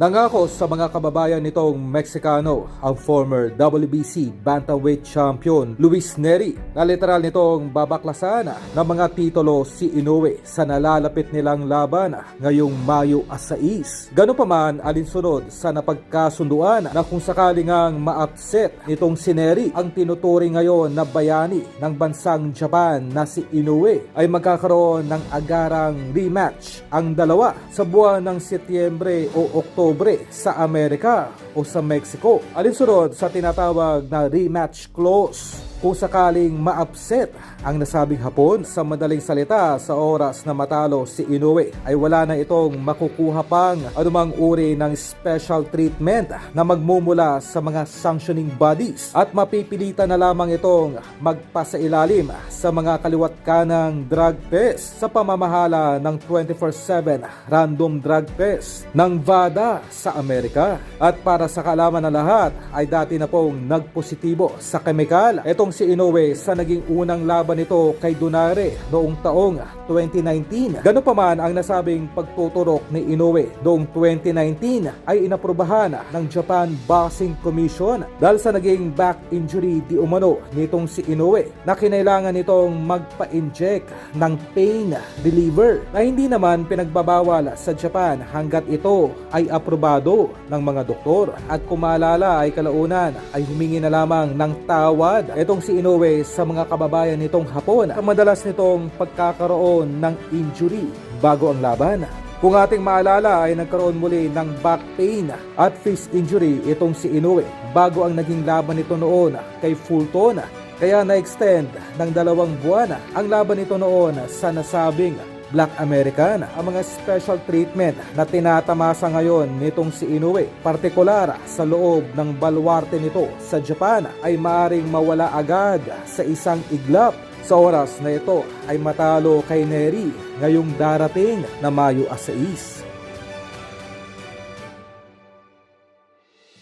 Nangako sa mga kababayan nitong Meksikano ang former WBC bantamweight champion Luis Neri na literal nitong babaklasan ng mga titulo si Inoue sa nalalapit nilang laban ngayong Mayo 6. Gano pa man alinsunod sa napagkasunduan na kung sakaling ang ma-upset nitong si Neri ang tinuturing ngayon na bayani ng bansang Japan na si Inoue ay magkakaroon ng agarang rematch ang dalawa sa buwan ng Setyembre o Oktobre sa Amerika o sa Mexico. Alinsunod sa tinatawag na rematch clause kung sakaling ma-upset ang nasabing hapon sa madaling salita sa oras na matalo si Inoue ay wala na itong makukuha pang anumang uri ng special treatment na magmumula sa mga sanctioning bodies at mapipilitan na lamang itong magpasailalim sa mga kaliwat kanang drug test sa pamamahala ng 24-7 random drug test ng VADA sa Amerika. At para sa kaalaman ng lahat ay dati na pong nagpositibo sa kemikal itong si Inoue sa naging unang laban nito kay Dunare noong taong 2019. Gano pa man ang nasabing pagtuturok ni Inoue noong 2019 ay inaprubahan ng Japan Boxing Commission dahil sa naging back injury di umano nitong si Inoue na kinailangan nitong magpa-inject ng pain reliever na hindi naman pinagbabawal sa Japan hanggat ito ay aprobado ng mga doktor at kung maalala ay kalaunan ay humingi na lamang ng tawad itong si Inoue sa mga kababayan nitong Hapon ang madalas nitong pagkakaroon ng injury bago ang laban. Kung ating maalala ay nagkaroon muli ng back pain at face injury itong si Inoue bago ang naging laban nito noon kay Fulton kaya na-extend ng dalawang buwan ang laban nito noon sa nasabing Black American ang mga special treatment na tinatamasa ngayon nitong si Inoue. Partikular sa loob ng balwarte nito sa Japan ay maaring mawala agad sa isang iglap. Sa oras na ito ay matalo kay Neri ngayong darating na Mayo 6.